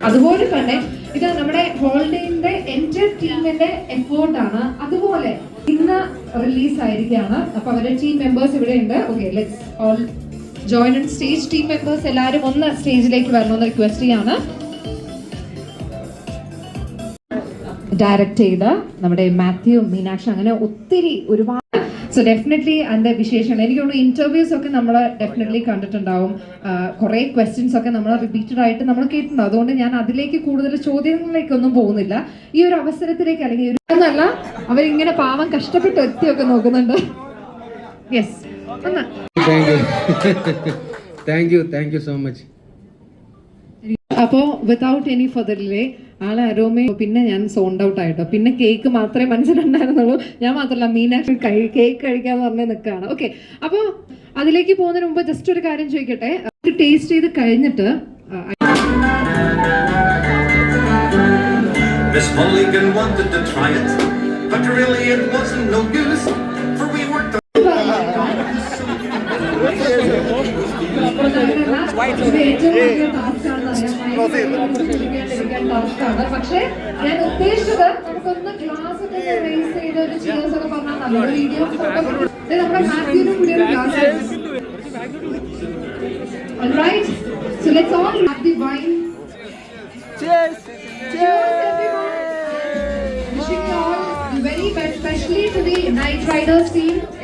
അതുപോലെ തന്നെ ഇത് നമ്മുടെ ഹോൾഡേന്റെ എന്റെ ടീമിന്റെ എഫേർട്ട് ആണ് അതുപോലെ ഇന്ന് റിലീസ് ആയിരിക്കുകയാണ് അപ്പൊ അവരുടെ ടീം മെമ്പേഴ്സ് ഇവിടെ ഉണ്ട് okay let's all join stage team members എല്ലാവരും ഒന്ന് സ്റ്റേജിലേക്ക് വരണമെന്ന് റിക്വസ്റ്റ് ചെയ്യാണ്. ഡയറക്റ്റ് ചെയ്ത നമ്മുടെ മാത്യു മീനാക്ഷി അങ്ങനെ ഒത്തിരി ഒരുപാട്. സോ ഡെഫിനറ്റ്ലി അതിന്റെ വിശേഷങ്ങൾ. എനിക്ക് തോന്നുന്നു ഇന്റർവ്യൂസ് ഒക്കെ നമ്മൾ ഡെഫിനറ്റ്ലി കണ്ടിട്ടുണ്ടാവും. കുറേ ക്വസ്റ്റ്യൻസ് ഒക്കെ നമ്മൾ റിപ്പീറ്റഡ് ആയിട്ട് നമ്മൾ കേട്ടിട്ടുണ്ട്. അതുകൊണ്ട് ഞാൻ അതിലേക്ക് കൂടുതൽ ചോദ്യങ്ങളിലേക്കൊന്നും പോകുന്നില്ല. ഈ ഒരു അവസരത്തിലേക്ക് അല്ലെങ്കിൽ ഒരു എന്നല്ല അവരിങ്ങനെ പാവം കഷ്ടപ്പെട്ട് എത്തിയൊക്കെ നോക്കുന്നുണ്ട്. യെസ് ഒന്ന്. Thank you thank you thank you so much അപ്പോൾ വിതൗട്ട് എനി ഫർദർ ഡിലേ ആളെ അരോമേ പിന്നെ ഞാൻ സോണ്ട് ഔട്ട് ആയിട്ടോ. പിന്നെ കേക്ക് മാത്രമേ മനസ്സിലുണ്ടായിരുന്നുള്ളൂ. ഞാൻ മാത്രമല്ല മീനാക്ഷി കേക്ക് കഴിക്കാന്ന് പറഞ്ഞ് നിൽക്കുകയാണ് ഓക്കെ അപ്പോൾ അതിലേക്ക് പോകുന്നതിന് മുമ്പ് ജസ്റ്റ് ഒരു കാര്യം ചോദിക്കട്ടെ? ടേസ്റ്റ് ചെയ്ത് കഴിഞ്ഞിട്ട് Miss Mulligan wanted to try it, but really it wasn't no use, പക്ഷേ ഞാൻ ഉദ്ദേശിച്ചത് നമുക്കൊന്ന് ക്ലാസ് തന്നെ റേസ് ചെയ്ത് ചെയ്യാൻ ഒക്കെ പറഞ്ഞാൽ നല്ലൊരു നമ്മുടെ മാത്യുവിനും കൂടി ഒരു ക്ലാസ്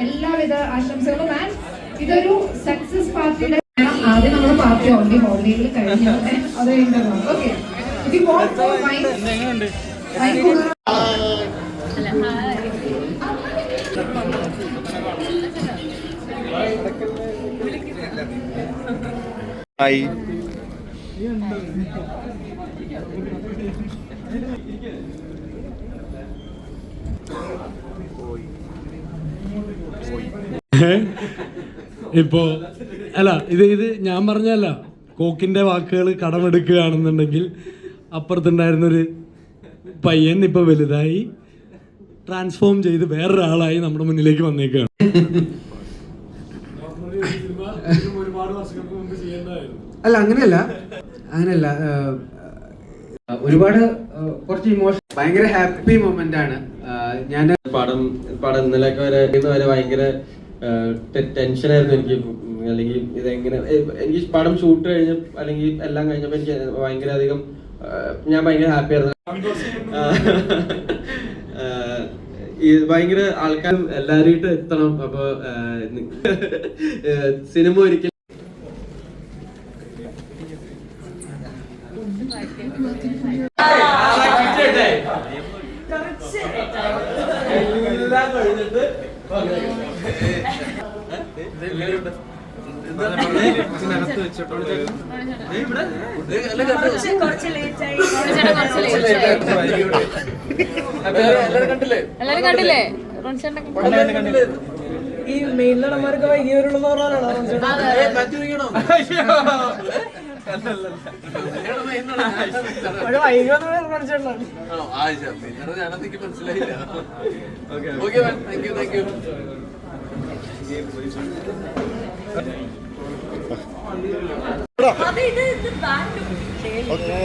എല്ലാവിധ ആശംസകളും ആൻഡ് ഇതൊരു സക്സസ് പാർട്ടിയുടെ ആദ്യം നമ്മൾ പാർട്ടി ഓൺലി ഹോളിഡേയിൽ കഴിഞ്ഞു. അത് കഴിഞ്ഞു ഓക്കെ ഇത് വൈൻ വൈൻ കൂടെ ഹായ് ഇപ്പോ അല്ല ഇത് ഇത് ഞാൻ പറഞ്ഞല്ല കോക്കിന്റെ വാക്കുകൾ കടമെടുക്കുകയാണെന്നുണ്ടെങ്കിൽ അപ്പുറത്തുണ്ടായിരുന്നൊരു പയ്യൻ ഇപ്പൊ വലുതായി ട്രാൻസ്ഫോം ചെയ്ത് വേറൊരാളായി നമ്മുടെ മുന്നിലേക്ക് ചെയ്യേണ്ടതായിരുന്നു അല്ല അങ്ങനെയല്ല. അങ്ങനെയല്ല ഒരുപാട് കുറച്ച് ഇമോഷൻ ഭയങ്കര ഹാപ്പി മൊമെന്റ് ആണ്. ഞാൻ പടം പടം ഇന്നലെ വരെ വരെ ഭയങ്കര ടെൻഷൻ ആയിരുന്നു എനിക്ക്. അല്ലെങ്കിൽ ഇതെങ്ങനെ എനിക്ക് പടം ഷൂട്ട് കഴിഞ്ഞ അല്ലെങ്കിൽ എല്ലാം കഴിഞ്ഞപ്പോൾ എനിക്ക് ഭയങ്കര അധികം ഞാൻ ഭയങ്കര ഹാപ്പി ആയിരുന്നു. ഭയങ്കര ആൾക്കാർ എല്ലാവരും എത്തണം. അപ്പൊ സിനിമ ഒരിക്കലും എല്ലാരും കണ്ടില്ലേ? ഈ മെയിൻ നടന്മാർക്ക് ഓക്കെ താങ്ക് യു താങ്ക് കാണിച്ചിട്ടുള്ളതാണ് ഓക്കെ